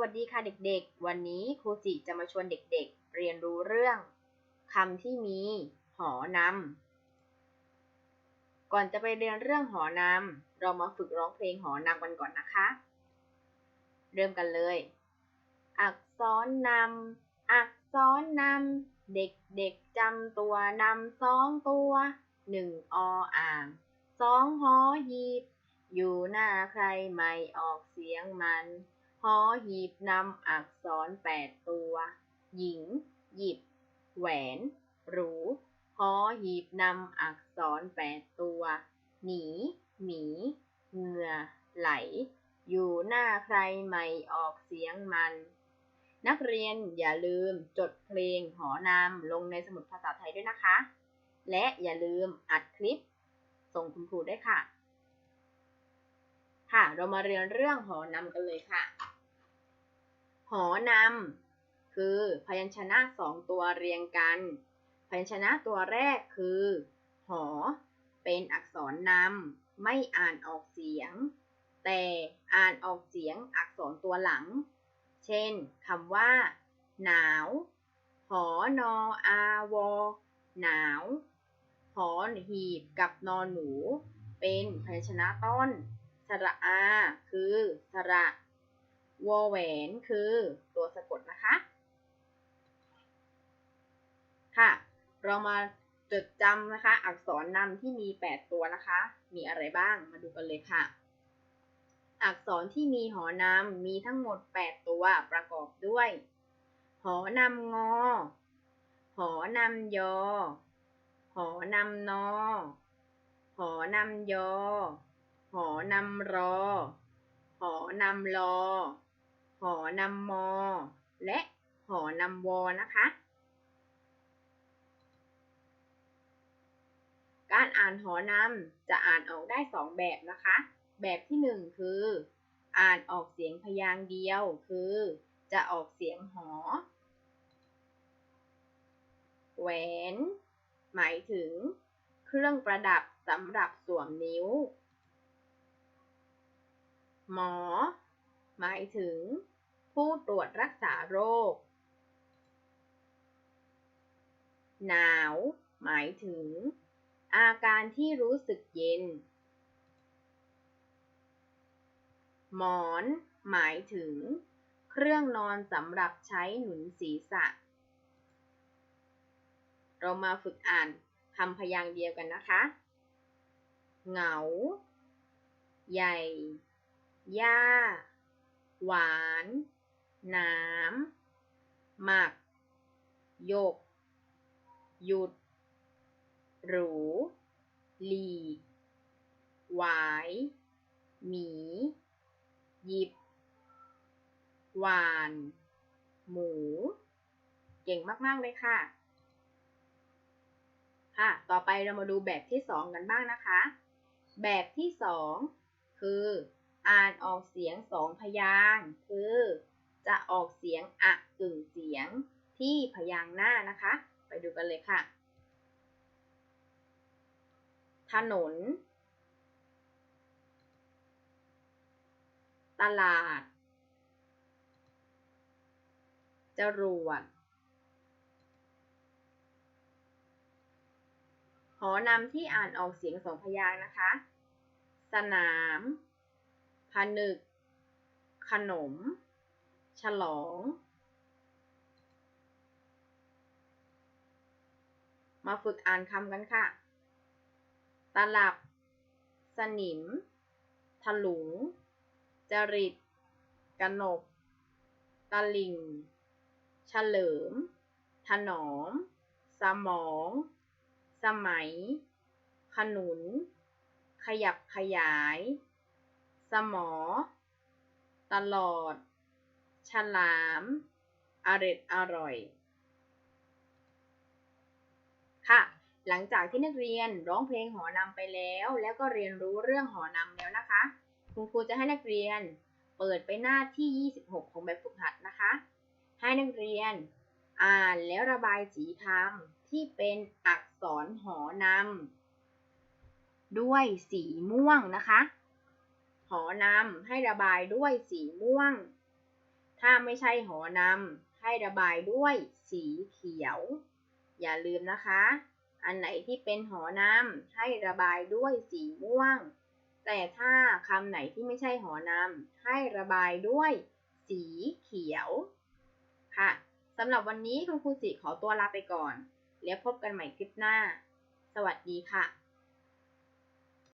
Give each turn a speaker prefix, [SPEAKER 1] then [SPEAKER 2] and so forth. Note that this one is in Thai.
[SPEAKER 1] วัสดีค่ะเด็กๆ วันนี้ครูจิจะมาชวนเด็กๆ เรียนรู้เรื่องคำที่มีหอนำ ก่อนจะไปเรียนเรื่องหอนำ เรามาฝึกร้องเพลงหอนำกันก่อนนะคะ เริ่มกันเลย อักษรนำ อักษรนำ เด็กๆจำตัวนำสองตัวหนึ่งออ่างสองหอหีบ อยู่หน้าใครไม่ออกเสียงมัน หอหีบนำอักษรแปดตัว หญิง หยิบ แหวน หรูหอหีบนำอักษรแปดตัว หนี หมี เหงื่อ ไหล อยู่หน้าใครไม่ออกเสียงมัน นักเรียนอย่าลืมจดเพลงหอนำลงในสมุดภาษาไทยด้วยนะคะ และอย่าลืมอัดคลิป ส่งคุณครูได้ค่ะ ค่ะ เรามาเรียนเรื่องหอนำกันเลยค่ะ อนำคือพยัญชนะสองตัวเรียงกัน พยัญชนะตัวแรกคือ หอ เป็นอักษรนำไม่อ่านออกเสียง แต่อ่านออกเสียงอักษรตัวหลัง เช่นคำว่า หนาว หอนออาวอหนาวหอหีบกับนอนหนู เป็นพยัญชนะต้น สระอา คือสระ วอแหวนคือตัวสะกดนะคะ ค่ะ เรามาจดจำนะคะ อักษรนำที่มี 8 ตัวนะคะ มีอะไรบ้าง มาดูกันเลยค่ะ อักษรที่มีหอนำมีทั้งหมด 8 ตัวประกอบด้วย หอนำงอ หอนำยอ หอนำนอ หอนำยอ หอนำรอ หอนำลอ อนำมอ และหอนำวอนะคะ การอ่านหอนำจะอ่านออกได้สองแบบนะคะ แบบที่หนึ่งคือ อ่านออกเสียงพยางค์เดียว คือ จะออกเสียงหอ แหวน หมายถึง เครื่องประดับสำหรับสวมนิ้ว หมอ หมายถึง ผู้ตรวจรักษาโรค หนาว หมายถึง อาการที่รู้สึกเย็น หมอน หมายถึง เครื่องนอนสำหรับใช้หนุนศีรษะ เรามาฝึกอ่านคำพยางค์เดียวกันนะคะ เหงา ใหญ่ ย่า หวาน น้ำหมักยก หยุด หรู หลีหวาย หมี หยิบ หวาน หมู เก่งมาก ๆ เลยค่ะ ค่ะ ต่อไปเรามาดูแบบที่สองกันบ้างนะคะ แบบที่สองคือ อ่านออกเสียงสองพยางคือ จะออกเสียงอะกึ่งเสียงที่พยางหน้านะคะ ไปดูกันเลยค่ะ ถนน ตลาด จรวดหอนำที่อ่านออกเสียงสองพยางนะคะ สนาม ผนึก ขนม ฉลอง มาฝึกอ่านคำกันค่ะ ตลับ สนิม ถลุง จริต กนกตลิ่ง เฉลิม ถนอม สมอง สมัย ขนุน ขยับขยาย สมอ ตลอด ฉลามอร็ดอร่อย ค่ะ หลังจากที่นักเรียนร้องเพลงหอนำไปแล้ว แล้วก็เรียนรู้เรื่องหอนำแล้วนะคะ คุณครูจะให้นักเรียนเปิดไปหน้าที่ 26 ของแบบฝึกหัดนะคะ ให้นักเรียนอ่านแล้วระบายสีคำที่เป็นอักษรหอนำด้วยสีม่วงนะคะ หอนำให้ระบายด้วยสีม่วง ถ้าไม่ใช่หอนำให้ระบายด้วยสีเขียว อย่าลืมนะคะ อันไหนที่เป็นหอนำให้ระบายด้วยสีม่วง แต่ถ้าคำไหนที่ไม่ใช่หอนำให้ระบายด้วยสีเขียว ค่ะสำหรับวันนี้คุณครูจิขอตัวลาไปก่อน แล้วพบกันใหม่คลิปหน้า สวัสดีค่ะ